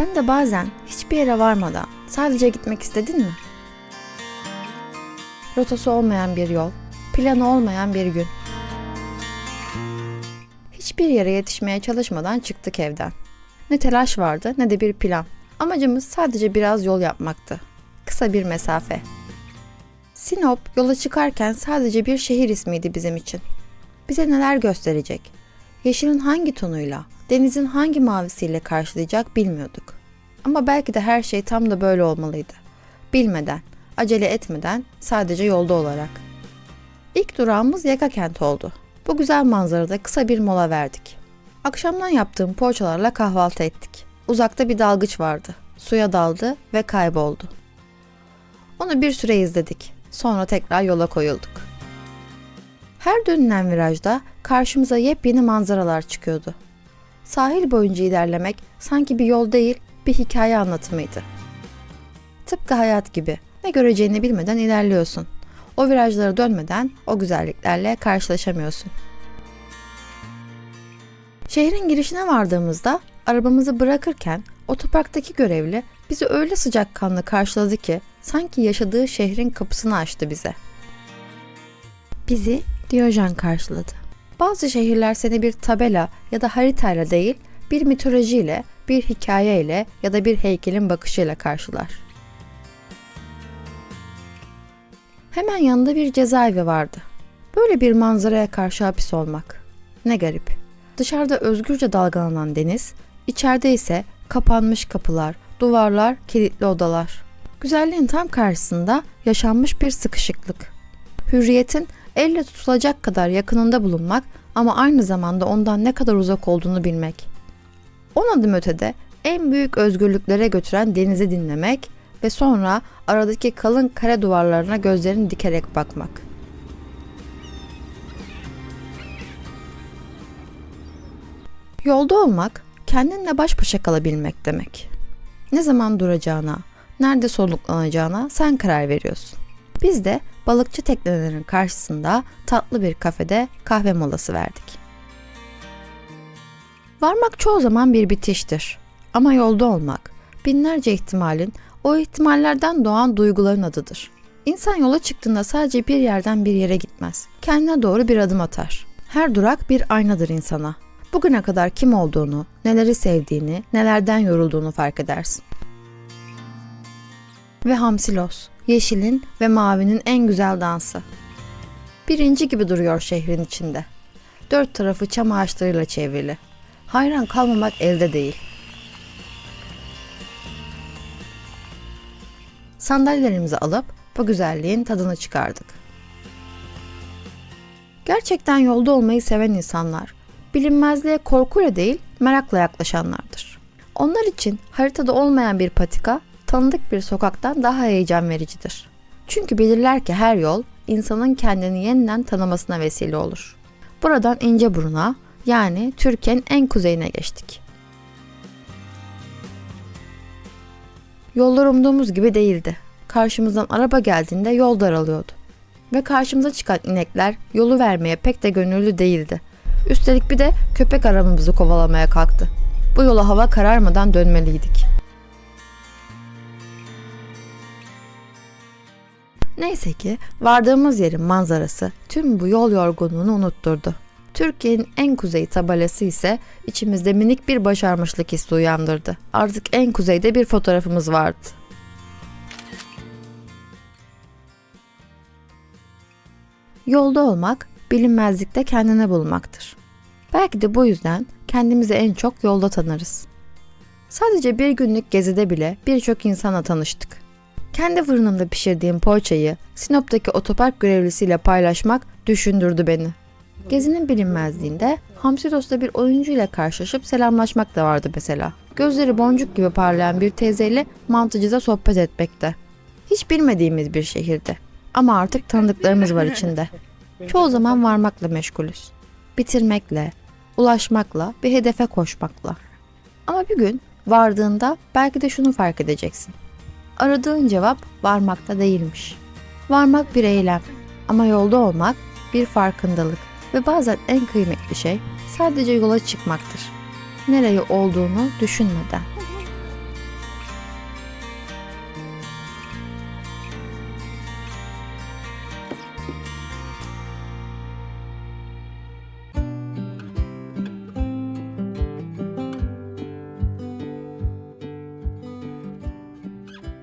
Sen de bazen hiçbir yere varmadan sadece gitmek istedin mi? Rotası olmayan bir yol, planı olmayan bir gün. Hiçbir yere yetişmeye çalışmadan çıktık evden. Ne telaş vardı ne de bir plan. Amacımız sadece biraz yol yapmaktı. Kısa bir mesafe. Sinop yola çıkarken sadece bir şehir ismiydi bizim için. Bize neler gösterecek? Yeşilin hangi tonuyla, denizin hangi mavisiyle karşılayacak bilmiyorduk. Ama belki de her şey tam da böyle olmalıydı. Bilmeden, acele etmeden, sadece yolda olarak. İlk durağımız Yaka kent oldu. Bu güzel manzarada kısa bir mola verdik. Akşamdan yaptığım poğaçalarla kahvaltı ettik. Uzakta bir dalgıç vardı. Suya daldı ve kayboldu. Onu bir süre izledik. Sonra tekrar yola koyulduk. Her dönülen virajda karşımıza yepyeni manzaralar çıkıyordu. Sahil boyunca ilerlemek sanki bir yol değil, bir hikaye anlatımıydı. Tıpkı hayat gibi. Ne göreceğini bilmeden ilerliyorsun. O virajlara dönmeden o güzelliklerle karşılaşamıyorsun. Şehrin girişine vardığımızda arabamızı bırakırken otoparktaki görevli bizi öyle sıcakkanlı karşıladı ki sanki yaşadığı şehrin kapısını açtı bize. Bizi Diyojen karşıladı. Bazı şehirler seni bir tabela ya da haritayla değil, bir mitolojiyle, bir hikayeyle ya da bir heykelin bakışıyla karşılar. Hemen yanında bir cezaevi vardı. Böyle bir manzaraya karşı hapis olmak. Ne garip. Dışarıda özgürce dalgalanan deniz, içeride ise kapanmış kapılar, duvarlar, kilitli odalar. Güzelliğin tam karşısında yaşanmış bir sıkışıklık. Hürriyetin elle tutulacak kadar yakınında bulunmak ama aynı zamanda ondan ne kadar uzak olduğunu bilmek. On adım ötede en büyük özgürlüklere götüren denizi dinlemek ve sonra aradaki kalın kare duvarlarına gözlerini dikerek bakmak. Yolda olmak, kendinle baş başa kalabilmek demek. Ne zaman duracağına, nerede soluklanacağına sen karar veriyorsun. Biz de balıkçı teknelerinin karşısında tatlı bir kafede kahve molası verdik. Varmak çoğu zaman bir bitiştir. Ama yolda olmak, binlerce ihtimalin, o ihtimallerden doğan duyguların adıdır. İnsan yola çıktığında sadece bir yerden bir yere gitmez. Kendine doğru bir adım atar. Her durak bir aynadır insana. Bugüne kadar kim olduğunu, neleri sevdiğini, nelerden yorulduğunu fark edersin. Ve Hamsilos, yeşilin ve mavinin en güzel dansı. Birinci gibi duruyor şehrin içinde. Dört tarafı çam ağaçlarıyla çevrili. Hayran kalmamak elde değil. Sandalyelerimizi alıp bu güzelliğin tadını çıkardık. Gerçekten yolda olmayı seven insanlar, bilinmezliğe korkuyla değil merakla yaklaşanlardır. Onlar için haritada olmayan bir patika, tanıdık bir sokaktan daha heyecan vericidir. Çünkü bilirler ki her yol insanın kendini yeniden tanımasına vesile olur. Buradan İnceburun'a yani Türkiye'nin en kuzeyine geçtik. Yollar umduğumuz gibi değildi. Karşımızdan araba geldiğinde yol daralıyordu. Ve karşımıza çıkan inekler yolu vermeye pek de gönüllü değildi. Üstelik bir de köpek arabamızı kovalamaya kalktı. Bu yola hava kararmadan dönmeliydik. Neyse ki vardığımız yerin manzarası tüm bu yol yorgunluğunu unutturdu. Türkiye'nin en kuzeyi tabelası ise içimizde minik bir başarmışlık hissi uyandırdı. Artık en kuzeyde bir fotoğrafımız vardı. Yolda olmak, bilinmezlikte kendini bulmaktır. Belki de bu yüzden kendimizi en çok yolda tanırız. Sadece bir günlük gezide bile birçok insanla tanıştık. Kendi fırınımda pişirdiğim poğaçayı Sinop'taki otopark görevlisiyle paylaşmak düşündürdü beni. Gezinin bilinmezliğinde Hamsidos'ta bir oyuncu ile karşılaşıp selamlaşmak da vardı mesela. Gözleri boncuk gibi parlayan bir teyzeyle mantıcıda sohbet etmekte. Hiç bilmediğimiz bir şehirde. Ama artık tanıdıklarımız var içinde. Çoğu zaman varmakla meşgulüz. Bitirmekle, ulaşmakla, bir hedefe koşmakla. Ama bir gün vardığında belki de şunu fark edeceksin. Aradığın cevap varmakta değilmiş. Varmak bir eylem ama yolda olmak bir farkındalık ve bazen en kıymetli şey sadece yola çıkmaktır. Nereye olduğunu düşünmeden.